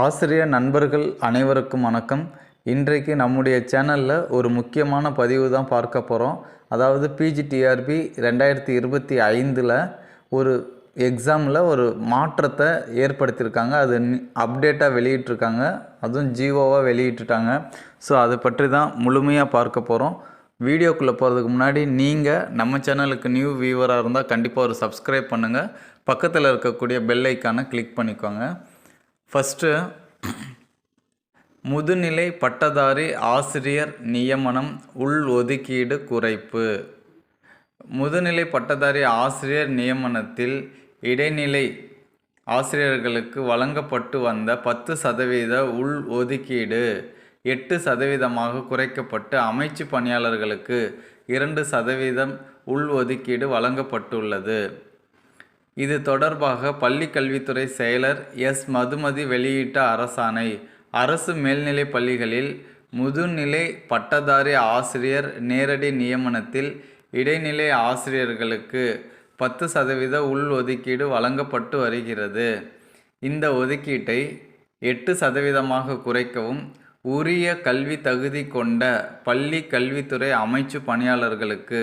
ஆசிரியர் நண்பர்கள் அனைவருக்கும் வணக்கம். இன்றைக்கு நம்முடைய சேனலில் ஒரு முக்கியமான பதிவு தான் பார்க்க போகிறோம் அதாவது பிஜிடிஆர்பி ரெண்டாயிரத்தி இருபத்தி ஐந்தில் ஒரு எக்ஸாமில் ஒரு மாற்றத்தை ஏற்படுத்தியிருக்காங்க. அது அப்டேட்டாக வெளியிட்டிருக்காங்க. அதுவும் ஜியோவாக வெளியிட்டுட்டாங்க. ஸோ அதை பற்றி தான் முழுமையாக பார்க்க போகிறோம் வீடியோக்குள்ளே போகிறதுக்கு முன்னாடி நீங்கள் நம்ம சேனலுக்கு நியூ வியூவராக இருந்தால் கண்டிப்பாக ஒரு சப்ஸ்கிரைப் பண்ணுங்கள் பக்கத்தில் இருக்கக்கூடிய பெல் ஐக்கானை கிளிக் பண்ணிக்கோங்க. ஃபஸ்ட்டு முதுநிலை பட்டதாரி ஆசிரியர் நியமனம் உள் ஒதுக்கீடு குறைப்பு. முதுநிலை பட்டதாரி ஆசிரியர் நியமனத்தில் இடைநிலை ஆசிரியர்களுக்கு வழங்கப்பட்டு வந்த பத்து சதவீத உள் ஒதுக்கீடு எட்டு சதவீதமாக குறைக்கப்பட்டு அமைச்சு பணியாளர்களுக்கு இரண்டு சதவீதம் உள் ஒதுக்கீடு வழங்கப்பட்டுள்ளது. இது தொடர்பாக பள்ளி கல்வித்துறை செயலர் எஸ். மதுமதி வெளியிட்ட அரசாணை. அரசு மேல்நிலைப் பள்ளிகளில் முதுநிலை பட்டதாரி ஆசிரியர் நேரடி நியமனத்தில் இடைநிலை ஆசிரியர்களுக்கு பத்து சதவீத உள் ஒதுக்கீடு வழங்கப்பட்டு வருகிறது. இந்த ஒதுக்கீட்டை எட்டு சதவீதமாக குறைக்கவும் உரிய கல்வி தகுதி கொண்ட பள்ளி கல்வித்துறை அமைச்சு பணியாளர்களுக்கு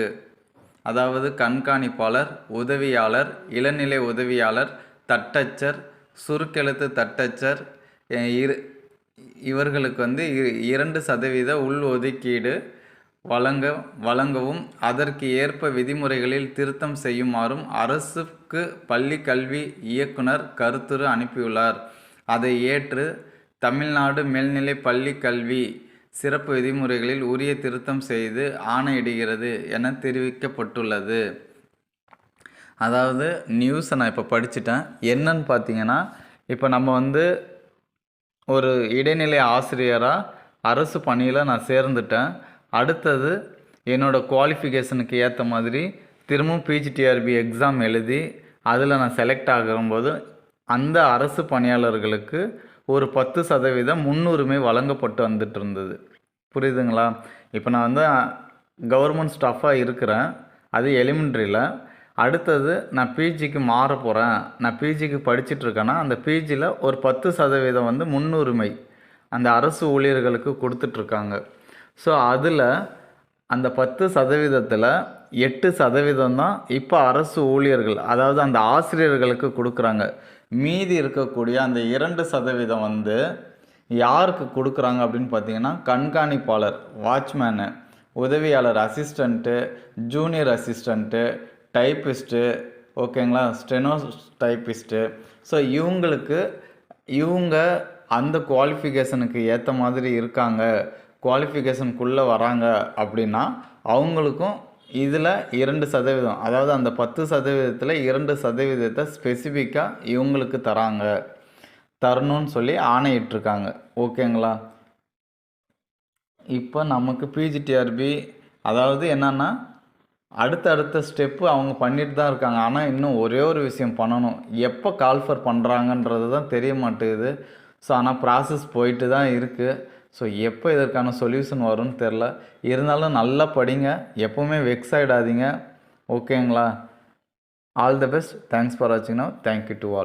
அதாவது கண்காணிப்பாளர் உதவியாளர் இளநிலை உதவியாளர் தட்டச்சர் சுருக்கெழுத்து தட்டச்சர் இரு இவர்களுக்கு வந்து இ- இரண்டு சதவீத உள் ஒதுக்கீடு வழங்க வழங்கவும் அதற்கு ஏற்ப விதிமுறைகளில் திருத்தம் செய்யுமாறும் அரசுக்கு பள்ளி கல்வி இயக்குனர் கருத்துரு அனுப்பியுள்ளார். அதை ஏற்று தமிழ்நாடு மேல்நிலை பள்ளி கல்வி சிறப்பு விதிமுறைகளில் உரிய திருத்தம் செய்து ஆணையிடுகிறது என தெரிவிக்கப்பட்டுள்ளது. அதாவது நியூஸை நான் இப்போ படிச்சிட்டேன். என்னன்னு பார்த்தீங்கன்னா இப்போ நம்ம வந்து ஒரு இடைநிலை ஆசிரியராக அரசு பணியில் நான் சேர்ந்துட்டேன். அடுத்தது என்னோடய குவாலிஃபிகேஷனுக்கு ஏற்ற மாதிரி திரும்பவும் பிஜிடிஆர்பி எக்ஸாம் எழுதி அதில் நான் செலக்ட் ஆகும்போது அந்த அரசு பணியாளர்களுக்கு ஒரு பத்து சதவீதம் முன்னுரிமை வழங்கப்பட்டு வந்துட்டு இருந்தது புரியுதுங்களா? இப்போ நான் வந்து கவர்மெண்ட் ஸ்டாஃபாக இருக்கிறேன். அது எலிமெண்ட்ரியில் அடுத்தது நான் பிஜிக்கு மாற போகிறேன் நான் பிஜிக்கு படிச்சுட்டு இருக்கேன்னா அந்த பிஜியில் ஒரு பத்து சதவீதம் வந்து முன்னுரிமை அந்த அரசு ஊழியர்களுக்கு கொடுத்துட்ருக்காங்க ஸோ அதில் அந்த பத்து சதவீதத்தில் எட்டு சதவீதம் தான் இப்போ அரசு ஊழியர்கள் அதாவது அந்த ஆசிரியர்களுக்கு கொடுக்குறாங்க. மீதி இருக்கக்கூடிய அந்த இரண்டு சதவீதம் வந்து யாருக்கு கொடுக்குறாங்க அப்படின்னு பார்த்தீங்கன்னா கண்காணிப்பாளர் வாட்ச்மேனு உதவியாளர் அசிஸ்டண்ட்டு ஜூனியர் அசிஸ்டண்ட்டு டைப்பிஸ்ட்டு ஓகேங்களா? Steno typist. ஸோ இவங்களுக்கு இவங்க அந்த குவாலிஃபிகேஷனுக்கு ஏற்ற மாதிரி இருக்காங்க. குவாலிஃபிகேஷனுக்குள்ளே வராங்க அப்படின்னா அவங்களுக்கும் இதில் இரண்டு சதவீதம் அதாவது அந்த பத்து சதவீதத்தில் இரண்டு சதவீதத்தை ஸ்பெசிஃபிக்காக இவங்களுக்கு தராங்க. தரணும்னு சொல்லி ஆணையிட்டிருக்காங்க. ஓகேங்களா? இப்போ நமக்கு பிஜிடிஆர்பி அதாவது என்னென்னா அடுத்தடுத்த ஸ்டெப்பு அவங்க பண்ணிட்டு தான் இருக்காங்க. ஆனால் இன்னும் ஒரே ஒரு விஷயம் பண்ணணும். எப்போ கால்ஃபர் பண்ணுறாங்கன்றது தான் தெரிய மாட்டேங்குது. ஸோ ஆனால் ப்ராசஸ் போயிட்டு தான் இருக்குது ஸோ எப்போ இதற்கான சொல்யூஷன் வரும்னு தெரில. இருந்தாலும் நல்லா படிங்க. எப்போவுமே வெக்ஸ் ஆகிடாதீங்க ஓகேங்களா all the best thanks for வாட்சிங்னா thank you to all